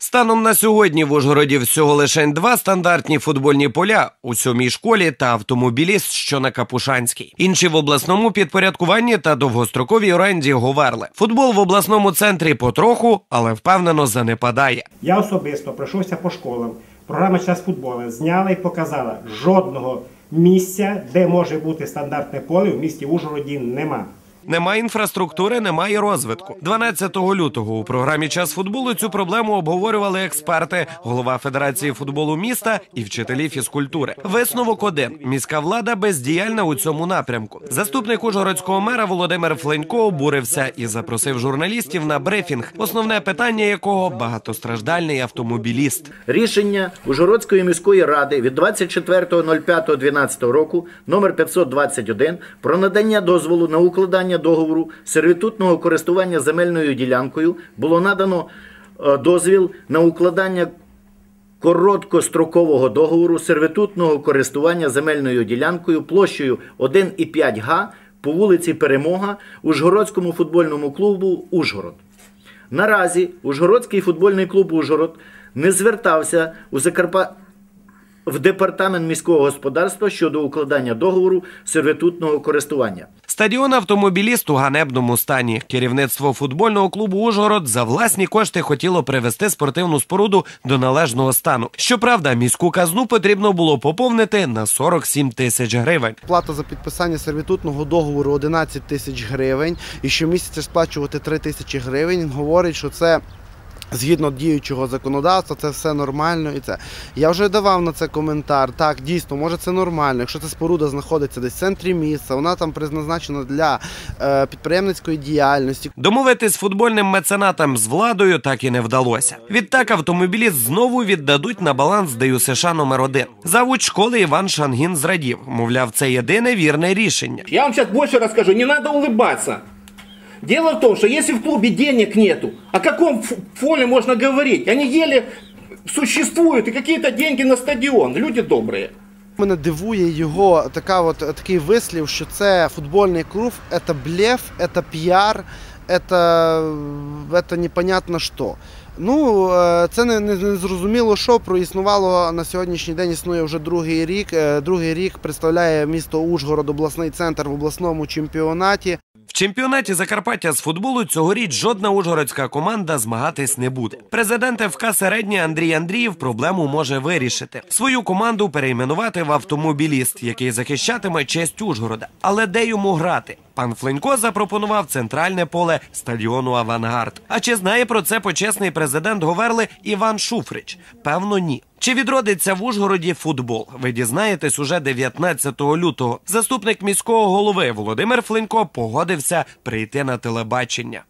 Станом на сьогодні в Ужгороді всього лише два стандартні футбольні поля у сьомій школі та автомобіліст, що на Капушанській. Інші в обласному підпорядкуванні та довгостроковій оренді Говерли. Футбол в обласному центрі потроху, але впевнено занепадає. Я особисто пройшовся по школам. Програма час футболу зняла і показала жодного місця, де може бути стандартне поле в місті Ужгороді нема. Немає інфраструктури, немає розвитку. 12 лютого у програмі Час футболу цю проблему обговорювали експерти, голова Федерації футболу міста і вчителі фізкультури. Висновок один: міська влада бездіяльна у цьому напрямку. Заступник ужгородського мера Володимир Фленько обурився і запросив журналістів на брифінг, основне питання якого багатостраждальний автомобіліст. Рішення Ужгородської міської ради від 24.05.12 року номер 521 про надання дозволу на укладання договору сервітутного користування земельною ділянкою було надано е, дозвіл на укладання короткострокового договору сервітутного користування земельною ділянкою площею 1,5 га по вулиці Перемога Ужгородському футбольному клубу Ужгород. Наразі Ужгородський футбольний клуб Ужгород не звертався у Закарпа... в департамент міського господарства щодо укладання договору сервітутного користування. Стадіон автомобіліст у ганебному стані. Керівництво футбольного клубу Ужгород за власні кошти хотіло привести спортивну споруду до належного стану. Щоправда, міську казну потрібно було поповнити на 47 тисяч гривень. Плата за підписання сервітутного договору 11 тисяч гривень і щомісяця сплачувати 3 тисячі гривень. Він говорить, що це. Згідно діючого законодавства, це все нормально і це. Я вже давав на це коментар. Так, дійсно, може це нормально. Якщо ця споруда знаходиться десь в центрі міста, вона там призначена для е, підприємницької діяльності. Домовитись з футбольним меценатом з владою так і не вдалося. Відтак автомобіліст знову віддадуть на баланс ДЮСШ номер 1 Завуч школи Іван Шангін зрадів. Мовляв, це єдине вірне рішення. Я вам сейчас больше расскажу, не надо улыбаться. Дело в том, что если в клубе денег нету, о каком фоле можно говорить? Они еле существуют и какие-то деньги на стадион. Люди добрые. Мене дивує його така от, такий вислів, що це футбольний клуб, це блеф, це піар, це, це непонятно що. Ну, е, це не, не, не зрозуміло, що проіснувало на сьогоднішній день. Існує вже другий рік. Е, Другий рік представляє місто Ужгород, обласний центр в обласному чемпіонаті. В чемпіонаті Закарпаття з футболу цьогоріч жодна ужгородська команда змагатись не буде. Президент ФК Середній Андрій Андрієв проблему може вирішити. Свою команду перейменувати в автомобіліст, який захищатиме честь Ужгорода. Але де йому грати? Пан Фленько запропонував центральне поле стадіону Авангард. А чи знає про це почесний президент Говерли Іван Шуфрич? Певно, ні. Чи відродиться в Ужгороді футбол? Ви дізнаєтесь уже 19 лютого. Заступник міського голови Володимир Флинько погодився прийти на телебачення.